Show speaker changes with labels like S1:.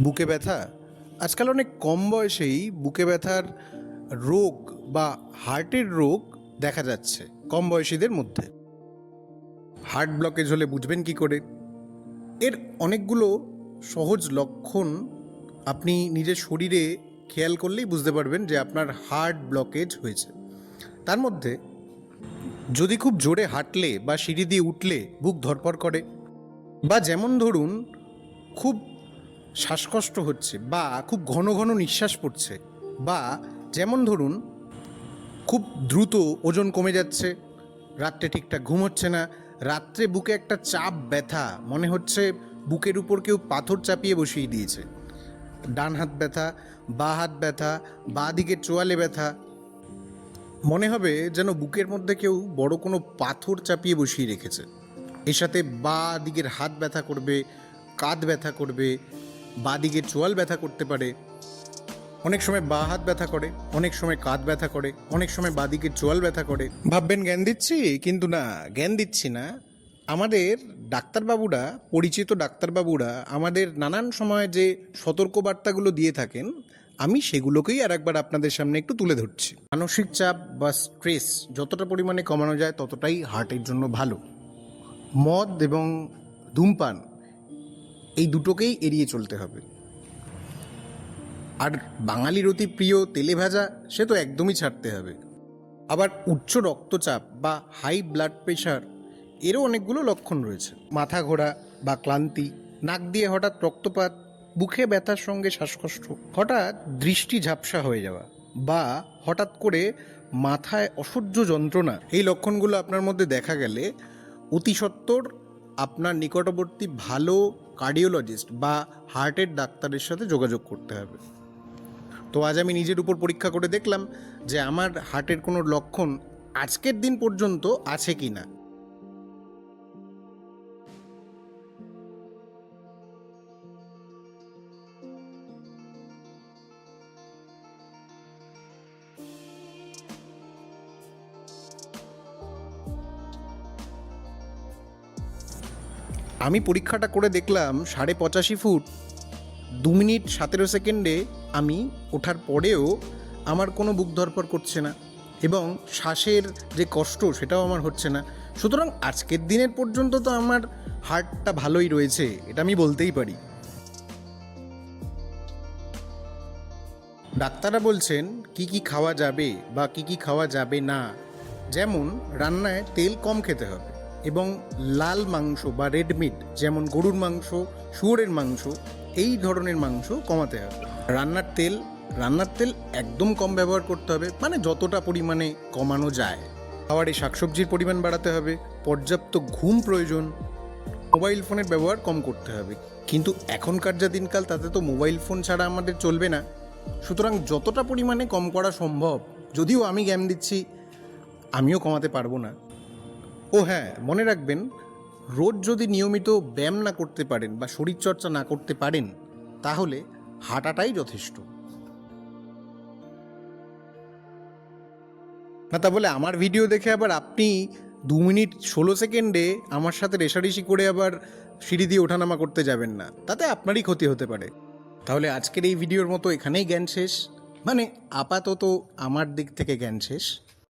S1: বুকে ব্যথা? আজকাল অনেক কম বয়সেই বুকে ব্যথার রোগ বা হার্টের রোগ দেখা যাচ্ছে কম বয়সীদের মধ্যে। হার্ট ব্লকেজ হলে বুঝবেন কি করে? এর অনেকগুলো সহজ লক্ষণ আপনি নিজের শরীরে খেয়াল করলেই বুঝতে পারবেন যে আপনার হার্ট ব্লকেজ হয়েছে। তার মধ্যে যদি খুব জোরে হাঁটলে বা সিঁড়ি দিয়ে উঠলে বুক ধরপড় করে বা যেমন ধরুন খুব শ্বাসকষ্ট হচ্ছে বা খুব ঘন ঘন নিঃশ্বাস পড়ছে বা যেমন ধরুন, খুব দ্রুত ওজন কমে যাচ্ছে, রাত্রে ঠিকঠাক ঘুম হচ্ছে না, রাত্রে বুকে একটা চাপ, ব্যথা, মনে হচ্ছে বুকের উপর কেউ পাথর চাপিয়ে বসিয়ে দিয়েছে। ডান হাত ব্যথা, বা হাত ব্যথা, বা দিকের চোয়ালে ব্যথা, মনে হবে যেন বুকের মধ্যে কেউ বড় কোনো পাথর চাপিয়ে বসিয়ে রেখেছে। এর সাথে বা দিকের হাত ব্যথা করবে, কাঁধ ব্যথা করবে বা দিকে চোয়াল ব্যথা করতে পারে। অনেক সময় বা হাত ব্যথা করে, অনেক সময় কাঁধ ব্যথা করে, অনেক সময় বাদিকের চোয়াল ব্যথা করে। ভাববেন, জ্ঞান দিচ্ছি? কিন্তু না, জ্ঞান দিচ্ছি না। আমাদের ডাক্তারবাবুরা, পরিচিত ডাক্তারবাবুরা আমাদের নানান সময় যে সতর্কবার্তাগুলো দিয়ে থাকেন, আমি সেগুলোকেই আর একবার আপনাদের সামনে একটু তুলে ধরছি। মানসিক চাপ বা স্ট্রেস যতটা পরিমাণে কমানো যায়, ততটাই হার্টের জন্য ভালো। মদ এবং ধূমপান এই দুটোকেই এড়িয়ে চলতে হবে। আর বাঙালির অতি প্রিয় তেলে ভাজা, সে তো একদমই ছাড়তে হবে। আবার উচ্চ রক্তচাপ বা হাই ব্লাড প্রেশার এরও অনেকগুলো লক্ষণ রয়েছে। মাথা ঘোরা বা ক্লান্তি, নাক দিয়ে হঠাৎ রক্তপাত, বুকে ব্যথার সঙ্গে শ্বাসকষ্ট, হঠাৎ দৃষ্টি ঝাপসা হয়ে যাওয়া বা হঠাৎ করে মাথায় অসহ্য যন্ত্রণা, এই লক্ষণগুলো আপনার মধ্যে দেখা গেলে অতি সত্বর আপনার নিকটবর্তী ভালো কার্ডিওলজিস্ট বা হার্টের ডাক্তারের সাথে যোগাযোগ করতে হবে। তো আজ আমি নিজের উপর পরীক্ষা করে দেখলাম যে আমার হার্টের কোনো লক্ষণ আজকের দিন পর্যন্ত আছে কি না আমি পরীক্ষাটা করে দেখলাম সাড়ে পঁচাশি ফুট, দু মিনিট সতেরো সেকেন্ডে আমি ওঠার পরেও আমার কোনো বুক ধরপড় করছে না এবং শ্বাসের যে কষ্ট সেটাও আমার হচ্ছে না। সুতরাং আজকের দিনের পর্যন্ত তো আমার হার্টটা ভালোই রয়েছে, এটা আমি বলতেই পারি। ডাক্তাররা বলছেন, কি কি খাওয়া যাবে বা কি কি খাওয়া যাবে না? যেমন, রান্নায় তেল কম খেতে হবে। এবং লাল মাংস বা রেড মিট যেমন গরুর মাংস, শুয়োরের মাংস, এই ধরনের মাংস কমাতে হবে। রান্নার তেল রান্নার তেল একদম কম ব্যবহার করতে হবে মানে যতটা পরিমাণে কমানো যায়। খাবারে শাকসবজির পরিমাণ বাড়াতে হবে, পর্যাপ্ত ঘুম প্রয়োজন মোবাইল ফোনের ব্যবহার কম করতে হবে। কিন্তু এখনকার যা দিনকাল, তাতে তো মোবাইল ফোন ছাড়া আমাদের চলবে না। সুতরাং যতটা পরিমাণে কম করা সম্ভব, যদিও আমি জ্ঞান দিচ্ছি, আমিও কমাতে পারব না। ও হ্যাঁ মনে রাখবেন, রোজ যদি নিয়মিত ব্যায়াম না করতে পারেন বা শরীরচর্চা না করতে পারেন, তাহলে হাঁটাটাই যথেষ্ট। না, তা বলে আমার ভিডিও দেখে আবার আপনি দু মিনিট ষোলো সেকেন্ডে আমার সাথে রেশারেশি করে আবার সিঁড়ি দিয়ে ওঠানামা করতে যাবেন না। তাতে আপনারই ক্ষতি হতে পারে। তাহলে আজকের এই ভিডিওর মতো এখানেই জ্ঞান শেষ। মানে আপাতত আমার দিক থেকে জ্ঞান শেষ।